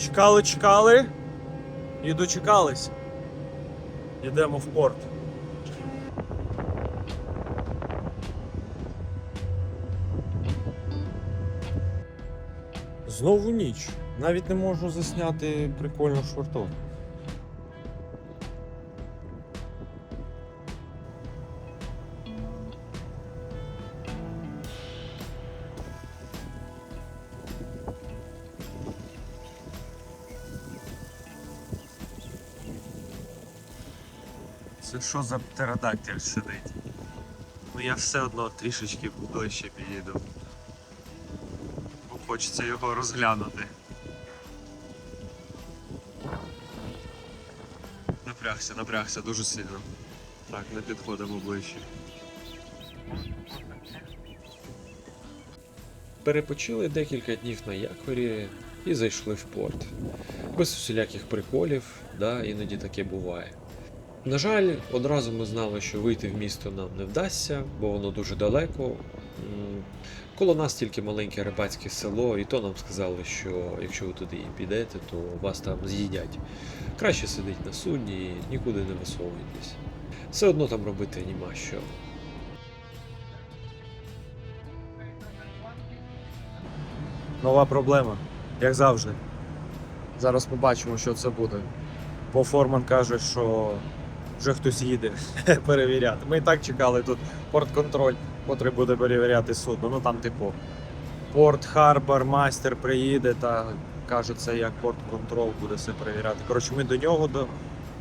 Чекали, чекали. І дочекались. Йдемо в порт. Знову ніч. Навіть не можу засняти прикольну швартовку. Що за птеродактиль сидить? Ну я все одно трішечки ближче підійду. Бо хочеться його розглянути. Напрягся, напрягся дуже сильно. Так, не підходимо ближче. Перепочили декілька днів на якорі і зайшли в порт. Без усіляких приколів, да, іноді таке буває. На жаль, одразу ми знали, що вийти в місто нам не вдасться, бо воно дуже далеко. Коло нас тільки маленьке рибацьке село, і то нам сказали, що якщо ви туди і підете, то вас там з'їдять. Краще сидіть на судні і нікуди не висовуйтесь. Все одно там робити нема що. Нова проблема, як завжди. Зараз побачимо, що це буде. Бо Форман каже, що вже хтось їде перевіряти. Ми і так чекали тут порт-контроль, котрий буде перевіряти судно. Ну там, типу, порт, харбор, мастер приїде та каже, це як порт-контрол буде все перевіряти. Коротше, ми до нього до,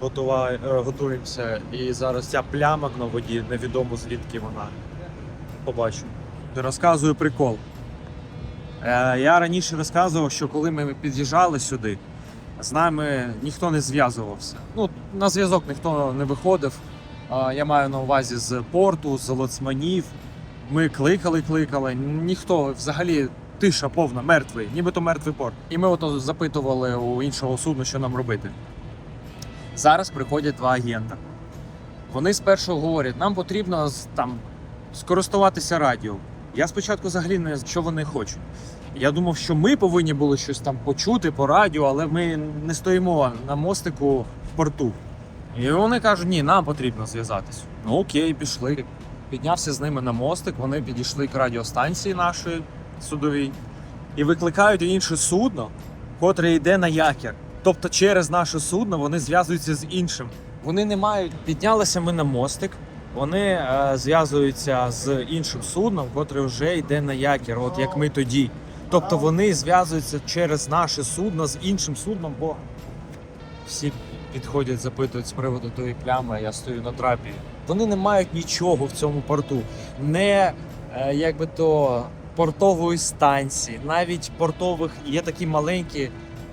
готува- е, готуємося. І зараз ця пляма на воді, невідомо звідки вона. Побачимо. Розказую прикол. Е, Я раніше розказував, що коли ми під'їжджали сюди, з нами ніхто не зв'язувався. Ну, на зв'язок ніхто не виходив. Я маю на увазі з порту, з лоцманів. Ми кликали, кликали. Ніхто взагалі тиша повна, мертвий, нібито мертвий порт. І ми ото запитували у іншого судна, що нам робити. Зараз приходять два агента. Вони спершу говорять, нам потрібно там скористуватися радіо. Я спочатку взагалі не що вони хочуть. Я думав, що ми повинні були щось там почути по радіо, але ми не стоїмо на мостику в порту. І вони кажуть, ні, нам потрібно зв'язатися. Ну окей, пішли. Піднявся з ними на мостик, вони підійшли к радіостанції нашої судовій і викликають інше судно, котре йде на якір. Тобто через наше судно вони зв'язуються з іншим. Вони не мають. Піднялися ми на мостик, вони е, зв'язуються з іншим судном, котре вже йде на якір, от як ми тоді. Тобто вони зв'язуються через наше судно з іншим судном, бо всі підходять, запитують з приводу тої плями, я стою на трапі. Вони не мають нічого в цьому порту. Не е, якби то портової станції, навіть портових є такі маленькі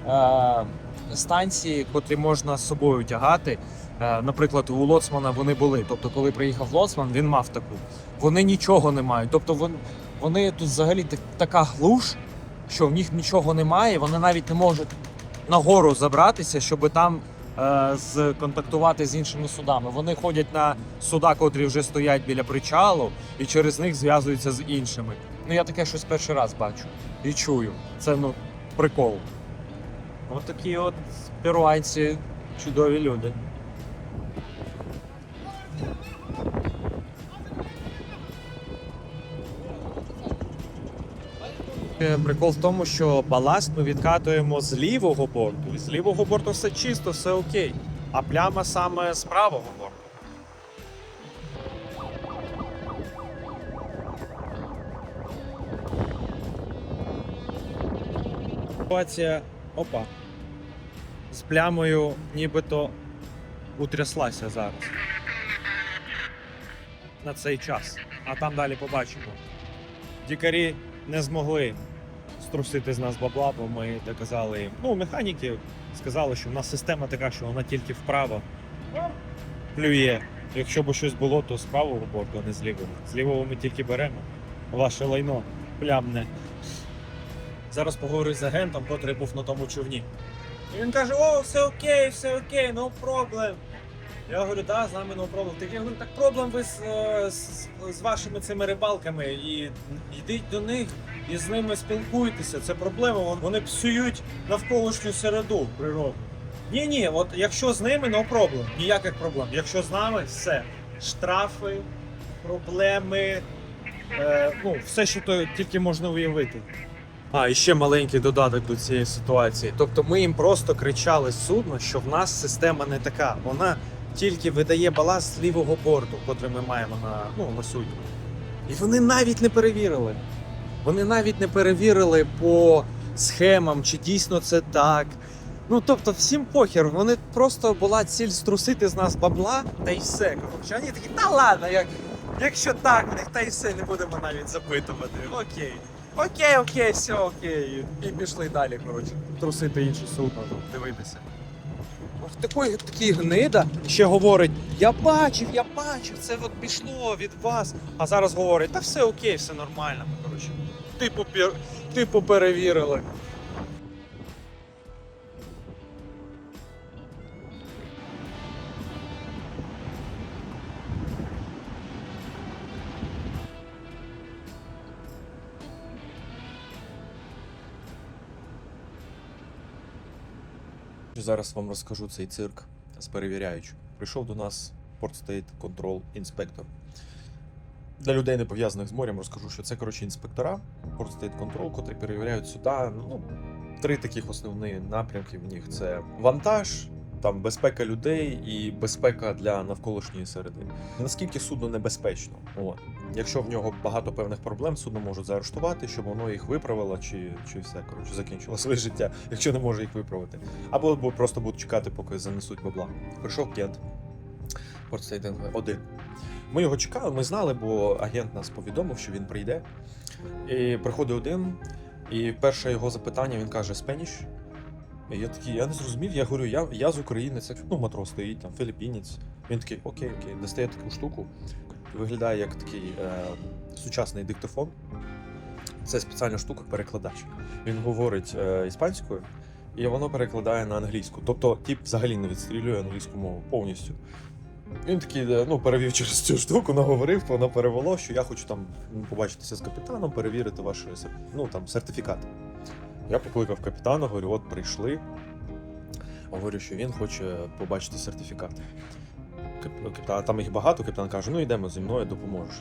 е, станції, котрі можна з собою тягати. Е, Наприклад, у Лоцмана вони були. Тобто, коли приїхав Лоцман, він мав таку. Вони нічого не мають. Тобто, вон- вони тут взагалі так- така глуш, що в них нічого немає. Вони навіть не можуть нагору забратися, щоб там е, сконтактувати з іншими судами. Вони ходять на суда, котрі вже стоять біля причалу, і через них зв'язуються з іншими. Ну я таке щось перший раз бачу і чую. Це ну прикол. От такі от перуанці чудові люди. Прикол в тому, що баласт ми відкатуємо з лівого борту. І з лівого борту все чисто, все окей. А пляма саме з правого борту. Ситуація опа. З плямою нібито утряслася зараз. На цей час. А там далі побачимо. Дікарі не змогли струсити з нас бабла, бо ми доказали їм. Ну, механіки сказали, що в нас система така, що вона тільки вправо плює. Якщо б щось було, то з правого борту, а не з лівого. З лівого ми тільки беремо. Ваше лайно плямне. Зараз поговорю з агентом, котрий був на тому човні. І він каже: о, все окей, все окей, no problem. Я говорю, да, з нами no problem. Так я говорю, так проблем ви з, е, з, з вашими цими рибалками. І йдіть до них і з ними спілкуйтеся. Це проблема. Вони псують навколишню середу природу. Ні, ні, от якщо з ними, no problem. Ніяких проблем. Якщо з нами, все. Штрафи, проблеми, е, ну, все, що то тільки можна уявити. А, і ще маленький додаток до цієї ситуації. Тобто ми їм просто кричали з судна, що в нас система не така. Вона тільки видає баласт лівого борту, котрий ми маємо на, ну, на судні. І вони навіть не перевірили. Вони навіть не перевірили по схемам, чи дійсно це так. Ну, тобто, всім похер, вони просто була ціль струсити з нас бабла, та й все. Коротше, вони такі, та ладно, як, якщо так, в них та й все, не будемо навіть запитувати. Окей. Окей, окей, все окей. І пішли далі, коротше, трусити інше судно, дивитися. Такий, такий гнида ще говорить: я бачив, я бачив, це от пішло від вас. А зараз говорить, та все окей, все нормально. Коротше. Типу, пір... типу перевірили. Зараз вам розкажу цей цирк з перевіряючим. Прийшов до нас Port State Control інспектор. Для людей, не пов'язаних з морем, розкажу, що це коротше інспектора Port State Control, котрі перевіряють суда. Ну, три таких основні напрямки в них: це вантаж, там безпека людей і безпека для навколишньої середи. Наскільки судно небезпечно? От. Якщо в нього багато певних проблем, судно можуть заарештувати, щоб воно їх виправило, чи, чи все коротше закінчило своє життя, якщо не може їх виправити. Або просто будуть чекати, поки занесуть бабла. Прийшов Кент. Портстейдинг один. Ми його чекали, ми знали, бо агент нас повідомив, що він прийде. І приходить один, і перше його запитання він каже: Спеніш. Я такий, я не зрозумів, я говорю, я, я з України, це ну, матрос стоїть, там, філіппінець. Він такий, окей, окей, достає таку штуку. Виглядає як такий е, сучасний диктофон. Це спеціальна штука, перекладач. Він говорить е, іспанською, і воно перекладає на англійську. Тобто, тип взагалі не відстрілює англійську мову повністю. Він такий, е, ну, перевів через цю штуку, наговорив, воно перевело, що я хочу там побачитися з капітаном, перевірити ваші ну, там, сертифікати. Я покликав капітана, говорю, от прийшли. Говорю, що він хоче побачити сертифікат. Капітан, там їх багато, капітан каже: ну йдемо зі мною, допоможеш.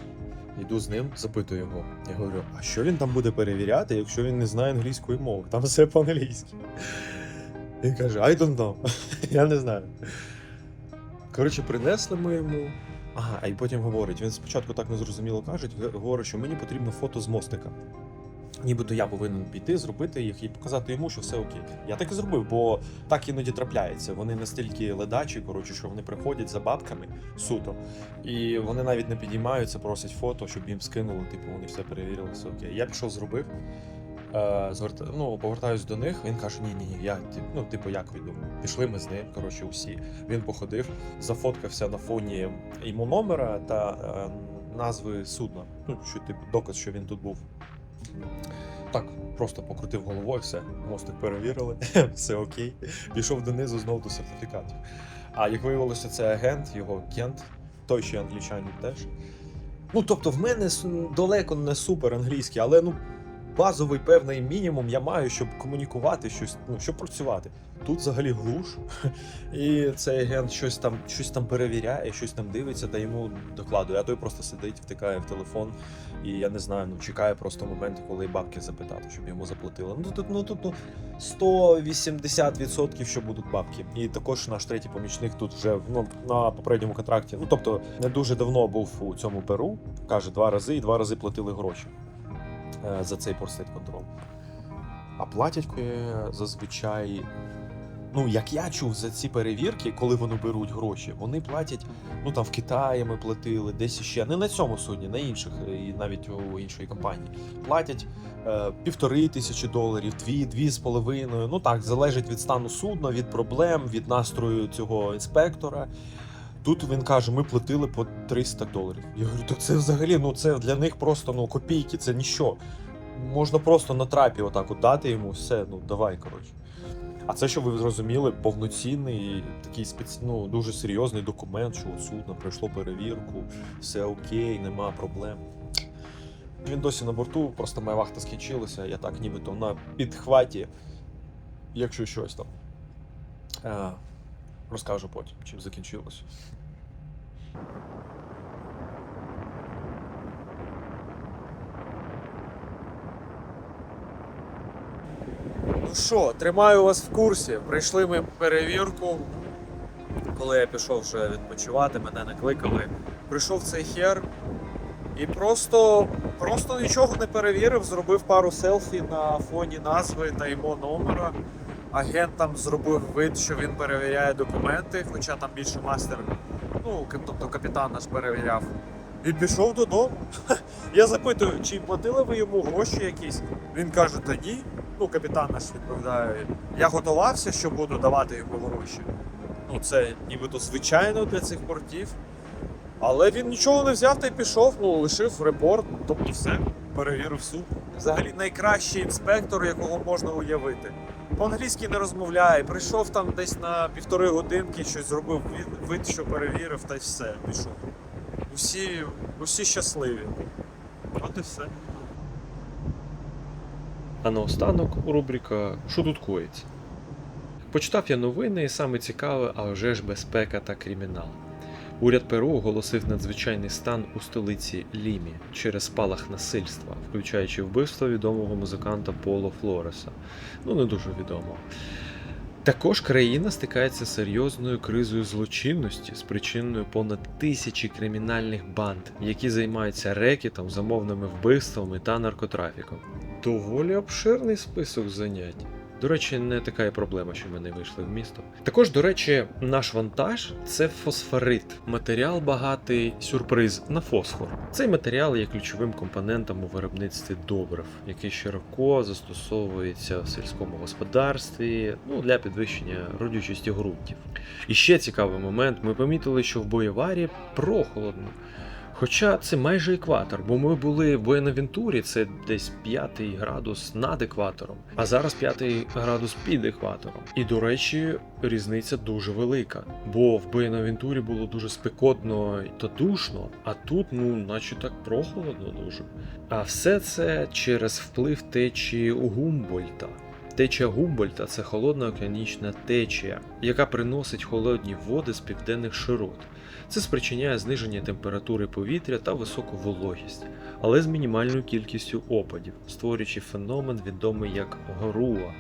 Йду з ним, запитую його. Я говорю, а що він там буде перевіряти, якщо він не знає англійської мови? Там все по-англійськи. Він каже, I don't know. Я не знаю. Коротше, принесли ми йому. Ага, й потім говорить. Він спочатку так незрозуміло каже, говорить, що мені потрібно фото з мостика. Нібито я повинен піти, зробити їх і показати йому, що все окей. Я так і зробив, бо так іноді трапляється. Вони настільки ледачі, коротше, що вони приходять за бабками суто, і вони навіть не підіймаються, просять фото, щоб їм скинули. Типу, вони все перевірили, все окей. Я пішов, зробив. Е, зверта... ну, повертаюсь до них. Він каже: ні, ні, ні, я тип, ну, типу, як відомо. Пішли ми з ним, коротше, усі. Він походив, зафоткався на фоні йому номера та е, назви судна. Ну, що, типу, доказ, що він тут був. Так, просто покрутив головою, все, мостик перевірили, все окей. Пішов донизу знову до сертифікатів. А як виявилося, це агент, його кент, той ще англічанин теж. Ну, тобто, в мене далеко не супер англійський, але ну базовий певний мінімум я маю, щоб комунікувати щось, ну, щоб працювати. Тут взагалі глуш, і цей агент щось там, щось там перевіряє, щось там дивиться та йому докладує. А той просто сидить, втикає в телефон, і я не знаю, ну чекає просто моменту, коли бабки запитати, щоб йому заплатили. Ну тут ну тут ну 180% що будуть бабки. І також наш третій помічник тут вже ну, на попередньому контракті. Ну тобто не дуже давно був у цьому Перу. каже, два рази і два рази платили гроші за цей порстейт контрол. А платять е, зазвичай. Ну, як я чув за ці перевірки, коли вони беруть гроші, вони платять, ну там в Китаї ми платили, десь іще, не на цьому судні, на інших, е, і навіть у іншої компанії. Платять е, півтори тисячі доларів, дві, дві з половиною. Ну так, залежить від стану судна, від проблем, від настрою цього інспектора. Тут він каже, ми платили по 300 доларів. Я говорю, то це взагалі, ну це для них просто ну копійки, це ніщо. Можна просто на трапі отак от дати йому, все, ну давай, коротше. А це, щоб ви зрозуміли, повноцінний такий спеці... ну, дуже серйозний документ, що судно пройшло перевірку, все окей, нема проблем. Він досі на борту, просто моя вахта скінчилася, я так нібито на підхваті, якщо щось там. Е, розкажу потім, чим закінчилося. Ну що, тримаю вас в курсі. Прийшли ми перевірку. Коли я пішов вже відпочивати, мене не кликали. Прийшов цей хер і просто, просто нічого не перевірив, зробив пару селфі на фоні назви та його номера. Агент там зробив вид, що він перевіряє документи, хоча там більше мастер, ну, тобто капітан наш перевіряв. І пішов додому. Я запитую, чи платили ви йому гроші якісь? Він каже, та ні. Ну, капітан наш відповідає, я готувався, що буду давати йому гроші. Ну, це нібито звичайно для цих портів. Але він нічого не взяв та й пішов, ну, лишив репорт, тобто все, перевірив суд. Взагалі найкращий інспектор, якого можна уявити. По-англійськи не розмовляє, прийшов там десь на півтори годинки, щось зробив вид, що перевірив, та й все, пішов. Усі, усі щасливі. От і все. А наостанок рубрика Що тут коїться? Почитав я новини, і саме цікаве, а вже ж безпека та кримінал. Уряд Перу оголосив надзвичайний стан у столиці Лімі через спалах насильства, включаючи вбивство відомого музиканта Поло Флореса. Ну, не дуже відомого. Також країна стикається з серйозною кризою злочинності, спричиненою понад тисячі кримінальних банд, які займаються рекетом, замовними вбивствами та наркотрафіком. Доволі обширний список занять. До речі, не така і проблема, що ми не вийшли в місто. Також, до речі, наш вантаж це фосфорит, матеріал багатий сюрприз на фосфор. Цей матеріал є ключовим компонентом у виробництві добрив, який широко застосовується в сільському господарстві ну, для підвищення родючості ґрунтів. І ще цікавий момент: ми помітили, що в Боєварі прохолодно. Хоча це майже екватор, бо ми були в Буенавентурі, це десь 5 градус над екватором, а зараз 5 градус під екватором. І до речі, різниця дуже велика. Бо в Буенавентурі було дуже спекотно та душно, а тут, ну, наче так прохолодно дуже. А все це через вплив течії Гумбольта. Течія Гумбольта це холодна океанічна течія, яка приносить холодні води з південних широт. Це спричиняє зниження температури повітря та високу вологість, але з мінімальною кількістю опадів, створюючи феномен, відомий як горуа,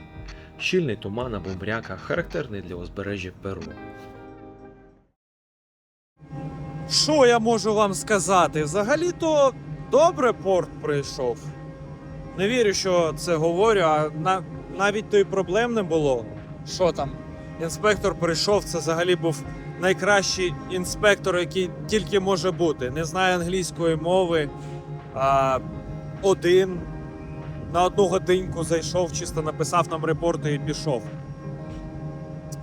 щільний туман або мряка, характерний для узбережжя Перу. Що я можу вам сказати? Взагалі-то добре порт прийшов. Не вірю, що це говорю, а на, навіть то й проблем не було. Що там? Інспектор прийшов, це взагалі був найкращий інспектор, який тільки може бути. Не знає англійської мови. А, один на одну годинку зайшов, чисто написав нам репорти і пішов.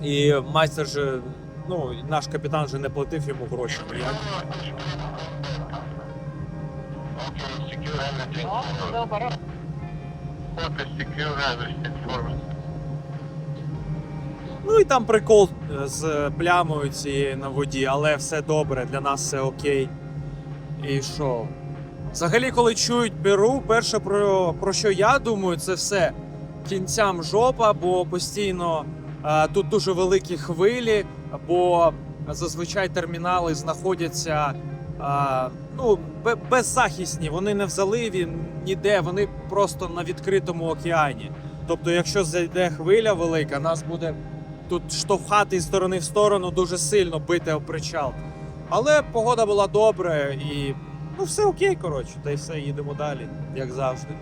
І майстер же, ну, наш капітан же не платив йому гроші. ніяк. Ну і там прикол е, з плямою цією на воді, але все добре, для нас все окей. І що? Взагалі, коли чують Перу, перше про, про що я думаю, це все кінцям жопа, бо постійно е, тут дуже великі хвилі, бо зазвичай термінали знаходяться е, ну, беззахисні, вони не в заливі ніде, вони просто на відкритому океані. Тобто, якщо зайде хвиля велика, нас буде тут штовхати з сторони в сторону дуже сильно бити об причал. Але погода була добра і ну все окей, коротше, та й все, їдемо далі, як завжди.